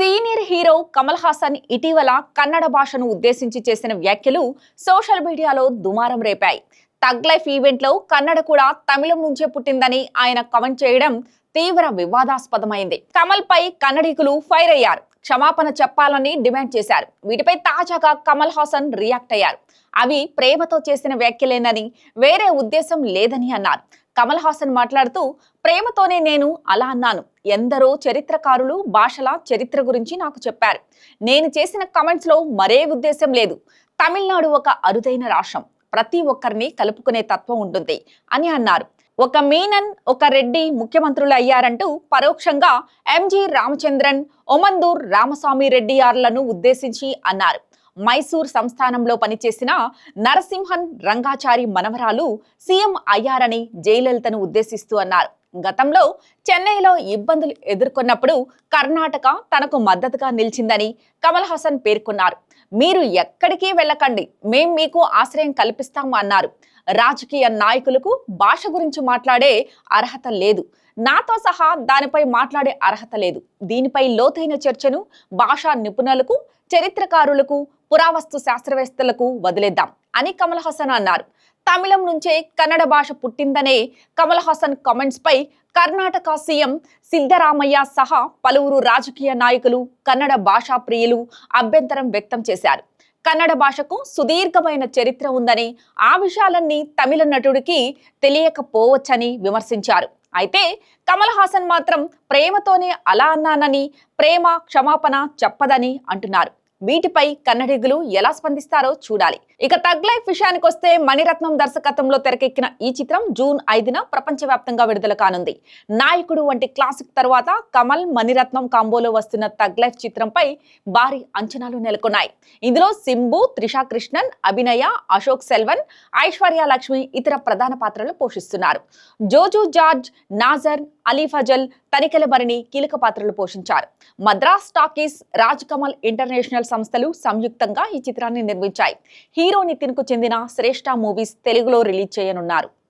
Senior hero Kamal Haasan ఇటీవల కన్నడ భాషను ఉద్దేశించి చేసిన వ్యాఖ్యలు సోషల్ మీడియాలో దుమారం రేపాయి. తగ్ లైఫ్ ఈవెంట్లో కన్నడ కూడా తమిళం నుంచే పుట్టిందని ఆయన కమెంట్ చేయడం తీవ్ర వివాదాస్పదమైంది. కమల్ పై కన్నడికులు ఫైర్ అయ్యారు. క్షమాపణ చెప్పాలని డిమాండ్ చేశారు. వీటిపై తాజాగా కమల్ హాసన్ రియాక్ట్ అయ్యారు. అవి ప్రేమతో చేసిన వ్యాఖ్యలేనని వేరే ఉద్దేశం లేదని అన్నారు. కమల్ హాసన్ మాట్లాడుతూ ప్రేమతోనే నేను అలా అన్నాను. ఎందరో చరిత్రకారులు భాషల చరిత్ర గురించి నాకు చెప్పారు. నేను చేసిన కమెంట్స్లో మరే ఉద్దేశం లేదు. తమిళనాడు ఒక అరుదైన రాష్ట్రం. ప్రతి ఒక్కరిని కలుపుకునే తత్వం ఉంటుంది అని అన్నారు. ఒక మీనన్ ఒక రెడ్డి ముఖ్యమంత్రులు అయ్యారంటూ పరోక్షంగా ఎంజి రామచంద్రన్ ఒమందూర్ రామస్వామి రెడ్డియార్లను ఉద్దేశించి అన్నారు. మైసూర్ సంస్థానంలో పనిచేసిన నరసింహన్ రంగాచారి మనవరాలు సీఎం అయ్యారని జయలలితను ఉద్దేశిస్తూ అన్నారు. గతంలో చెన్నైలో ఇబ్బందులు ఎదుర్కొన్నప్పుడు కర్ణాటక తనకు మద్దతుగా నిలిచిందని కమల్ హాసన్ పేర్కొన్నారు. మీరు ఎక్కడికి వెళ్ళకండి మేం మీకు ఆశ్రయం కల్పిస్తాము అన్నారు. రాజకీయ నాయకులకు భాష గురించి మాట్లాడే అర్హత లేదు. నాతో సహా దానిపై మాట్లాడే అర్హత లేదు. దీనిపై లోతైన చర్చను భాషా నిపుణులకు చరిత్రకారులకు పురావస్తు శాస్త్రవేత్తలకు వదిలేద్దాం అని కమల్ హాసన్ అన్నారు. తమిళం నుంచే కన్నడ భాష పుట్టిందనే కమల్ హాసన్ కామెంట్స్పై కర్ణాటక సీఎం సిద్ధరామయ్య సహా పలువురు రాజకీయ నాయకులు కన్నడ భాషా ప్రియులు అభ్యంతరం వ్యక్తం చేశారు. కన్నడ భాషకు సుదీర్ఘమైన చరిత్ర ఉందని ఆ విషయాలన్నీ తమిళ నటుడికి తెలియకపోవచ్చని విమర్శించారు. అయితే కమల్ హాసన్ మాత్రం ప్రేమతోనే అలా అన్నానని ప్రేమ క్షమాపణ చెప్పదని అంటున్నారు. వీటిపై కన్నడిగులు ఎలా స్పందిస్తారో చూడాలి. ఇక తగ్ లైఫ్ విషయానికి వస్తే మణిరత్నం దర్శకత్వంలో తెరకెక్కిన ఈ చిత్రం జూన్ ఐదున ప్రపంచవ్యాప్తంగా విడుదల కానుంది. నాయకుడు వంటి క్లాసిక్ తర్వాత కమల్ మణిరత్నం కాంబోలో వస్తున్న తగ్ లైఫ్ చిత్రంపై భారీ అంచనాలు నెలకొన్నాయి. ఇందులో సింబు త్రిషా కృష్ణన్ అభినయ అశోక్ సెల్వన్ ఐశ్వర్య లక్ష్మి ఇతర ప్రధాన పాత్రలు పోషిస్తున్నారు. జోజు జార్జ్ నాజర్ అలీ ఫజల్ తనికెల భరణి కీలక పాత్రలు పోషించారు. మద్రాస్ టాకీస్ రాజ్ కమల్ ఇంటర్నేషనల్ సంస్థలు సంయుక్తంగా ఈ చిత్రాన్ని నిర్మించాయి. హీరో నితిన్కు చెందిన శ్రేష్ఠ మూవీస్ తెలుగులో రిలీజ్ చేయనున్నారు.